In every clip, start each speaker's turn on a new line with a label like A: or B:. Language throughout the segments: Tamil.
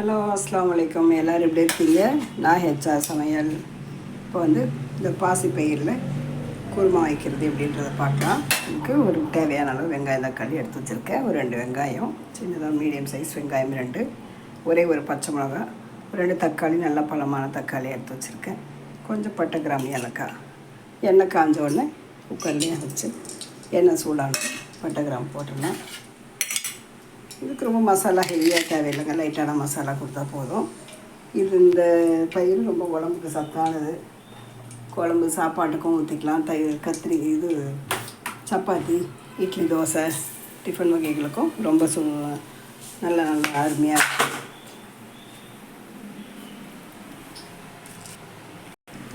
A: ஹலோ அஸ்லாம் வலைக்கம் எல்லோரும் எப்படி இருக்கீங்க? நான் ஹெச்ஆ சமையல். இப்போ வந்து இந்த பாசி பயிரில் குருமா வைக்கிறது எப்படின்றத பார்க்கலாம். இதுக்கு ஒரு தேவையான அளவு வெங்காயம் தக்காளி எடுத்து வச்சுருக்கேன். ஒரு ரெண்டு வெங்காயம் சின்னதாக மீடியம் சைஸ் வெங்காயம் ரெண்டு. ஒரே ஒரு பச்சை மிளகா ரெண்டு தக்காளி நல்ல பழமான தக்காளி எடுத்து வச்சுருக்கேன். கொஞ்சம் பட்டை கிராம் ஏலக்காய். எண்ணெய் காஞ்ச உடனே குக்கர்லேயே வச்சு எண்ணெய் சூடான பட்டை கிராம் போட்டுடலாம். இதுக்கு ரொம்ப மசாலா ஹெவியாக தேவையில்லைங்க லைட்டான மசாலா கொடுத்தா போதும். இது இந்த பயிர் ரொம்ப உடம்புக்கு சத்தானது. குழம்பு சாப்பாட்டுக்கும் ஊற்றிக்கலாம் தயிர் கத்திரி இது சப்பாத்தி இட்லி தோசை டிஃபன் வகைகளுக்கும் ரொம்ப சு நல்ல நல்ல அருமையாக இருக்கும்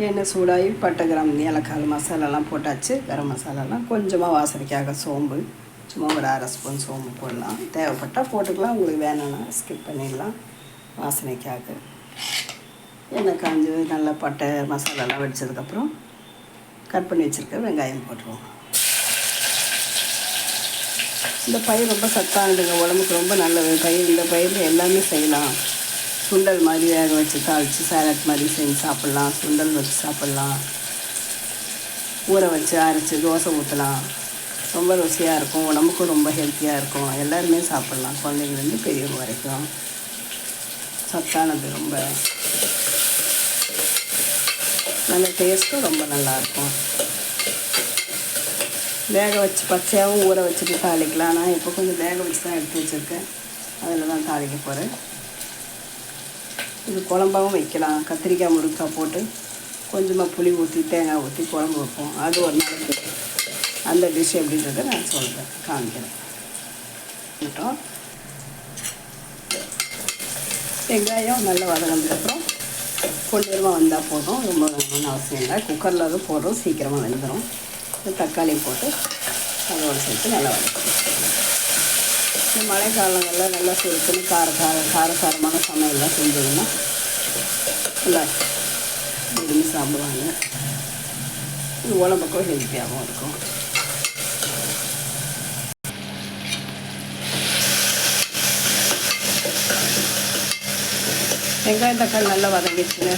A: எண்ணெய் சூடாகி பட்டை கிராம் ஏலக்காய் மசாலாலாம் போட்டாச்சு. கரம் மசாலாலாம் கொஞ்சமாக வாசனைக்காக சோம்பு. சும்மா ஒரு அரை ஸ்பூன் சோம்பு போடலாம். தேவைப்பட்டால் போட்டுக்கலாம். உங்களுக்கு வேணும்னா ஸ்கிப் பண்ணிடலாம். வாசனைக்காக. எண்ணெய் காஞ்சு நல்லா பட்டை மசாலாலாம் வெடிச்சதுக்கப்புறம் கட் பண்ணி வச்சுருக்க வெங்காயம் போட்டுருவோம். இந்த பயிர் ரொம்ப சத்தானதுங்க உடம்புக்கு ரொம்ப நல்லது. பயிர் இந்த பயிரில் எல்லாமே செய்யலாம். சுண்டல் மாதிரி வேக வச்சு தாளித்து சாலட் மாதிரி செஞ்சு சாப்பிட்லாம். சுண்டல் வச்சு சாப்பிட்லாம். ஊற வச்சு அரைச்சி தோசை ஊற்றலாம் ரொம்ப ருசியாக இருக்கும் உடம்புக்கும் ரொம்ப ஹெல்த்தியாக இருக்கும். எல்லாருமே சாப்பிட்லாம். குழந்தைங்கலேருந்து பெரியவங்க வரைக்கும். சத்தானது ரொம்ப. நல்ல டேஸ்ட்டும் ரொம்ப நல்லாயிருக்கும் வேக வச்சு பச்சையாகவும் ஊற வச்சுட்டு தாளிக்கலாம். நான் இப்போ கொஞ்சம் வேக வச்சு தான் எடுத்து வச்சுருக்கேன். அதில் தான் தாளிக்க போகிறேன் இது குழம்பாகவும் வைக்கலாம். கத்திரிக்காய் முருங்காய் போட்டு கொஞ்சமாக புளி ஊற்றி தேங்காய் ஊற்றி குழம்பு வைப்போம். அது ஒரு நாளைக்கு அந்த டிஷ் எப்படின்றத நான் சொல்கிறேன் காமிக்கிறேன். மட்டும் வெங்காயம் நல்லா வதங்கினதுக்கப்புறம் பொன்னிறமாக வந்தால் போதும். ரொம்ப ஒன்றும் அவசியம் இல்லை. குக்கரில் அதுவும் போடுறோம் சீக்கிரமாக வெந்துடும் தக்காளி போட்டு அதோடு சேர்த்து நல்லா வதக்கணும். இந்த மழை காலங்களில் நல்லா சுருக்குன்னு கார கார காரசாரமான சமையல்லாம் செஞ்சதுன்னா நல்லா விரும்பி சாப்பிடுவாங்க. இது உடம்புக்கும் ஹெல்த்தியாகவும் இருக்கும். வெங்காயம் தக்காளி நல்லா வதங்கிடுச்சுங்க.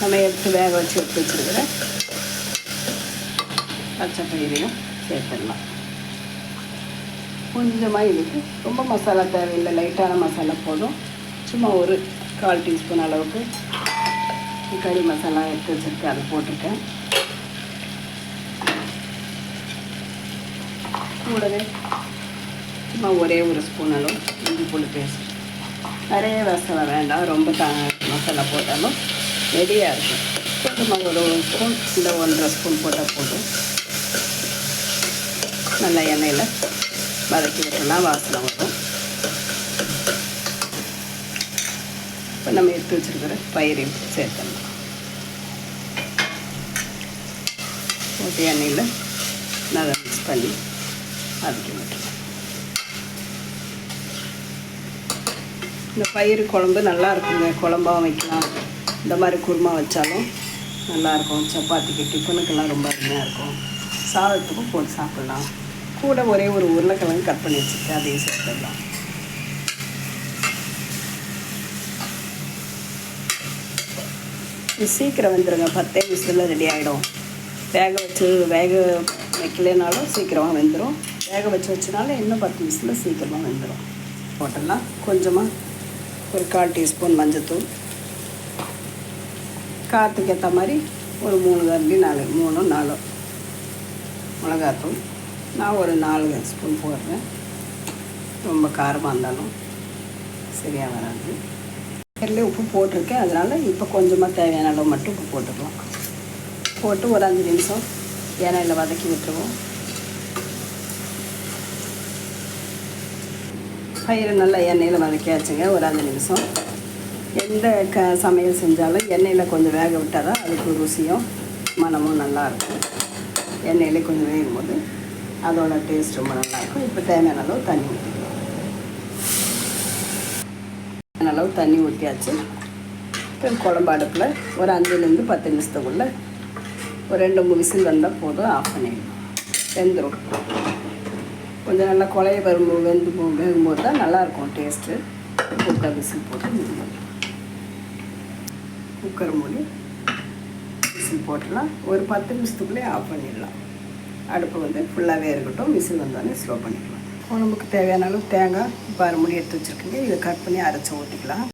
A: நம்ம எடுத்து வேக வச்சு எடுத்து வச்சுருக்கிறேன் பச்சை பயிரையும் சேர்த்துடலாம். கொஞ்சமாக இதுக்கு ரொம்ப மசாலா தேவையில்லை. லைட்டான மசாலா போதும். சும்மா ஒரு கால் டீஸ்பூன் அளவுக்கு கறி மசாலா எடுத்து வச்சுருக்கேன். அதை போட்டிருக்கேன். கூடவே சும்மா ஒரே ஒரு ஸ்பூன் அளவு இஞ்சி பூண்டு பேஸ்ட் நிறைய மசாலா வேண்டாம். ரொம்ப த மசாலா போட்டாலும் ரெடியாக இருக்கும். கொஞ்சமாக ஒரு ஒரு ஸ்பூன் இல்லை ஒன்றரை ஸ்பூன் போட்டால் போதும். நல்லா எண்ணெயில் வதக்கி விட்டோம்னா வாசனை வரும். இப்போ நம்ம எடுத்து வச்சுருக்கிற பயிரையும் சேர்த்தணும் போட்டு எண்ணெயில் நல்லா மிக்ஸ் பண்ணி வதக்கி விட்டுருவோம் இந்த பயிர் குழம்பு நல்லா இருக்குங்க. குழம்பாக வைக்கலாம். இந்த மாதிரி குருமா வச்சாலும் நல்லாயிருக்கும் சப்பாத்திக்கு டிஃபனுக்கெல்லாம் ரொம்ப அருமையாக இருக்கும். சாதத்துக்கும் போட்டு சாப்பிட்லாம். கூட ஒரே ஒரு உருளைக்கிழங்கு கட் பண்ணி வச்சுருக்கேன் அதையும் சேர்த்துடலாம். இது சீக்கிரம் வந்துடுங்க பத்தே நிமிஷத்தில் ரெடி ஆகிடும் வேக வச்சு வேக வைக்கலைனாலும் சீக்கிரமாக வெந்துடும் வேக வச்சு வச்சனால இன்னும் பத்து நிமிஷத்தில் சீக்கிரமாக வெந்துடும் போட்டெல்லாம் கொஞ்சமாக ஒரு கால் டீஸ்பூன் மஞ்சத்தூள். காற்றுக்கு ஏற்ற மாதிரி ஒரு மூணு கரண்டி நாலு மூணு நாலு மிளகாத்தூள். நான் ஒரு நாலு ஸ்பூன் போடுறேன். ரொம்ப காரமாக இருந்தாலும் சரியாக வராது. எல்லாம் உப்பு போட்டிருக்கேன். அதனால் இப்போ கொஞ்சமாக தேவையான அளவு மட்டும் உப்பு போட்டுக்கலாம். போட்டு ஒரு அஞ்சு நிமிஷம் எண்ணெயில் வதக்கி விட்டுருவோம். பயிர் நல்லா எண்ணெயில் வதக்கியாச்சுங்க ஒரு அஞ்சு நிமிஷம். எந்த க சமையல் செஞ்சாலும் எண்ணெயில் கொஞ்சம் வேக விட்டால் தான் அதுக்கு ருசியும் மனமும் நல்லாயிருக்கும். எண்ணெயில் கொஞ்சம் வேகும் போது அதோட டேஸ்ட் ரொம்ப நல்லாயிருக்கும். இப்போ தேவையான அளவு தண்ணி ஊற்றிக்கலாம் தேவையான அளவு தண்ணி ஊற்றியாச்சு இப்போ குழம்பு அடுப்பில் ஒரு அஞ்சுலேருந்து பத்து நிமிஷத்துக்குள்ளே ஒரு ரெண்டு மூணு விசில் வந்தால் போதும் ஆஃப் பண்ணிடணும் வெந்துடும் கொஞ்சம் நல்லா குழைய வரும்போது வெந்து போ- வேகும்போது தான் நல்லாயிருக்கும் டேஸ்ட்டு குக்கர் விசில் போட்டு மூடி குக்கர் மூடி விசில் போட்டுடலாம். ஒரு பத்து நிமிஷத்துக்குள்ளே ஆஃப் பண்ணிடலாம். அடுப்பு வந்து ஃபுல்லாகவே இருக்கட்டும். விசில் வந்தோடனே ஸ்லோ பண்ணிக்கலாம். குழம்புக்கு தேவையான அளவு தேங்காய் இப்போ அரை முடி எடுத்து வச்சுருக்கீங்க. இதை கட் பண்ணி அரைச்சி ஊற்றிக்கலாம்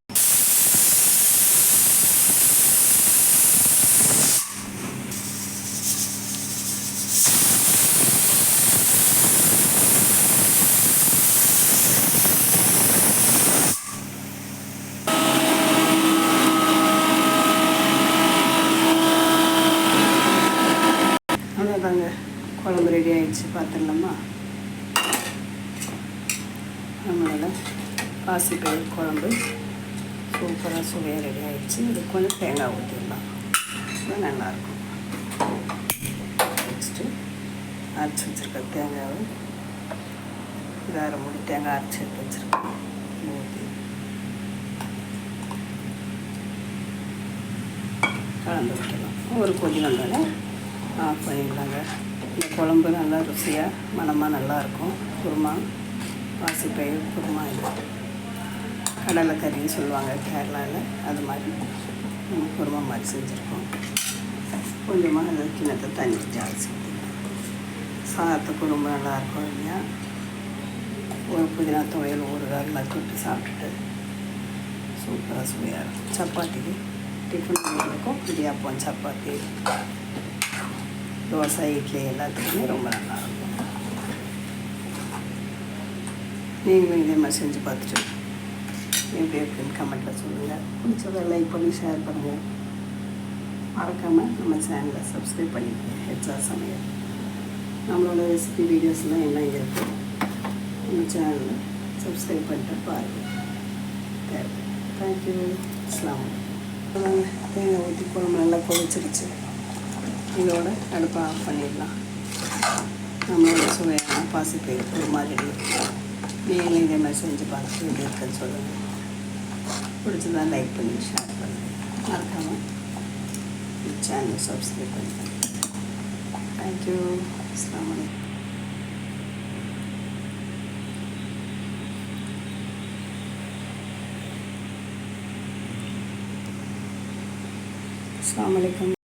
A: அவ்வளோதாங்க குழம்பு ரெடி ஆயிடுச்சு பார்த்துடலாமா? நம்மளோட பாசிப்பயிர் குழம்பு சூப்பராக சுவையாக ரெடி ஆகிடுச்சு இது கொஞ்சம் தேங்காய் ஊற்றிடலாம். நல்லாயிருக்கும். நெக்ஸ்ட்டு அரைச்சி வச்சுருக்க தேங்காவை இது அரை மூடி தேங்காய் அரைச்சி எடுத்து வச்சுருக்கேன். ஊற்றி. கலந்து வைக்கலாம். ஒரு கொதி வந்தோடனே ஆஃப் பண்ணிடலாங்க. இந்த குழம்பு நல்லா ருசியாக மணமாக நல்லாயிருக்கும் குருமா பாசிப்பயிர் குருமா இது. கடலைக்கறின்னு சொல்லுவாங்க கேரளாவில் அது மாதிரி நம்ம குருமா மாதிரி செஞ்சுருக்கோம். கொஞ்சமாக அந்த கிணத்தை தண்ணி ஜாஸ்தி. சாதத்தை குருமா நல்லாயிருக்கும் இல்லையா? ஒரு புதினா துவையல் ஒரு எல்லாம் தொட்டு சாப்பிட்டுட்டு சூப்பராக சுவையாக இருக்கும். சப்பாத்திக்கு டிஃபன் இருக்கும் இடியாப்பம் சப்பாத்தி. தோசை இட்லி எல்லாத்துக்குமே ரொம்ப நல்லாயிருக்கும் நீங்களும் இதே மாதிரி செஞ்சு பார்த்துட்டு எப்படி இருக்குன்னு கமெண்ட்டில் சொல்லுங்கள் பிடிச்சதை லைக் பண்ணி ஷேர் பண்ணுங்கள் மறக்காமல் நம்ம சேனலை சப்ஸ்கிரைப் பண்ணிக்கோங்க ஹெச்ஆர் சமையல் நம்மளோட ரெசிபி வீடியோஸ்லாம் என்ன இருக்கு நம்ம சேனலில் சப்ஸ்கிரைப் பண்ணிட்டு பாருங்கள் தேங்க்யூ இஸ்லாம் தேங்காய் ஊற்றி குழம்பு நல்லா கொதிச்சிருச்சு இதோட அடுப்பை ஆஃப் பண்ணிடலாம். நம்மளோட சுவையான பாசிப்பயிர் ஒரு மாதிரி. நீங்களும் இதே மாதிரி செஞ்சு பார்த்து எப்படி இருக்குன்னு சொல்லுங்கள் பிடிச்சதா லைக் பண்ணி ஷேர் பண்ணுங்கள் மறக்காமல் சேனல் சப்ஸ்கிரைப் பண்ணுங்கள் தேங்க்யூ அஸ்லாம் வலைக்கம் அஸ்லாம் வலைக்கம்